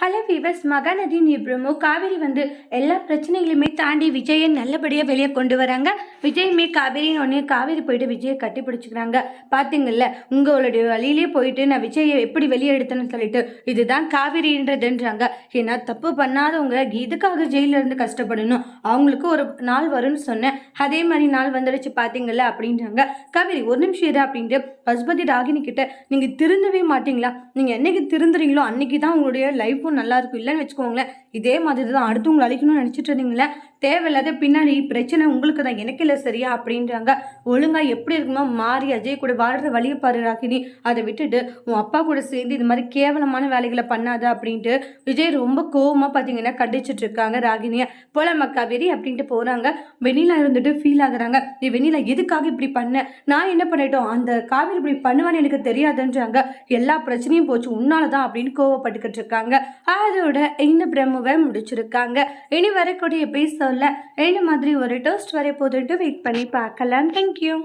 Hello viewers Mahanadi நிப்ரமோ காவேரி வந்து எல்லா பிரச்சனைகளையுமே தாண்டி விஜயை நல்லபடியாக வெளியே கொண்டு வராங்க. விஜயுமே காவேரின்னு ஒன்று காவேரி போயிட்டு விஜயை கட்டி பிடிச்சிக்கிறாங்க. பார்த்தீங்கல்ல உங்களுடைய வழியிலே போயிட்டு நான் விஜயை எப்படி வெளியே எடுத்தேன்னு சொல்லிட்டு இதுதான் காவேரின்றதுன்றாங்க. ஏன்னா தப்பு பண்ணாதவங்க இதுக்காக ஜெயிலில் இருந்து கஷ்டப்படணும். அவங்களுக்கு ஒரு நாள் வரும்னு சொன்னேன். அதே மாதிரி நாள் வந்துடுச்சு பார்த்தீங்கல்ல அப்படின்றாங்க. காவேரி ஒரு நிமிஷம் இரு அப்படின்ட்டு பசுபதி ராகினி கிட்ட நீங்கள் திருந்தவே மாட்டீங்களா? நீங்கள் என்னைக்கு திருந்துறீங்களோ அன்னைக்கு தான் உங்களுடைய லைஃப் நல்லா இருக்கும் இல்லைன்னு வச்சுக்கோங்களேன் இதே மாதிரி தான் அடுத்தவங்களை அழிக்கணும்னு நினச்சிட்டு இருந்தீங்களே தேவையில்லாத பின்னாடி பிரச்சனை உங்களுக்கு தான். எனக்கு இல்லை சரியா அப்படின்றாங்க. ஒழுங்காக எப்படி இருக்குமோ மாறி அஜய் கூட வாழ்கிற வழியை பாரு ராகினி. அதை விட்டுட்டு உன் அப்பா கூட சேர்ந்து இது மாதிரி கேவலமான வேலைகளை பண்ணாத அப்படின்ட்டு விஜய் ரொம்ப கோவமாக பார்த்தீங்கன்னா கண்டிச்சுட்டு இருக்காங்க ராகினியை. போலாமா காவேரி அப்படின்ட்டு போகிறாங்க வெண்ணிலா இருந்துட்டு ஃபீல் ஆகுறாங்க. நீ வெண்ணிலா எதுக்காக இப்படி பண்ண? நான் என்ன பண்ணிட்டோம்? அந்த காவேரி இப்படி பண்ணுவான்னு எனக்கு தெரியாதுன்றாங்க. எல்லா பிரச்சனையும் போச்சு. உன்னால தான் அப்படின்னு கோவப்பட்டுக்கிட்டு இருக்காங்க. அதோட இந்த பிரம்மவை முடிச்சிருக்காங்க. இனி வரக்கூடிய எபிசோட்ல என்ன மாதிரி ஒரு டோஸ்ட் வரைய போதுன்ட்டு வெயிட் பண்ணி பார்க்கலாம் தேங்க்யூ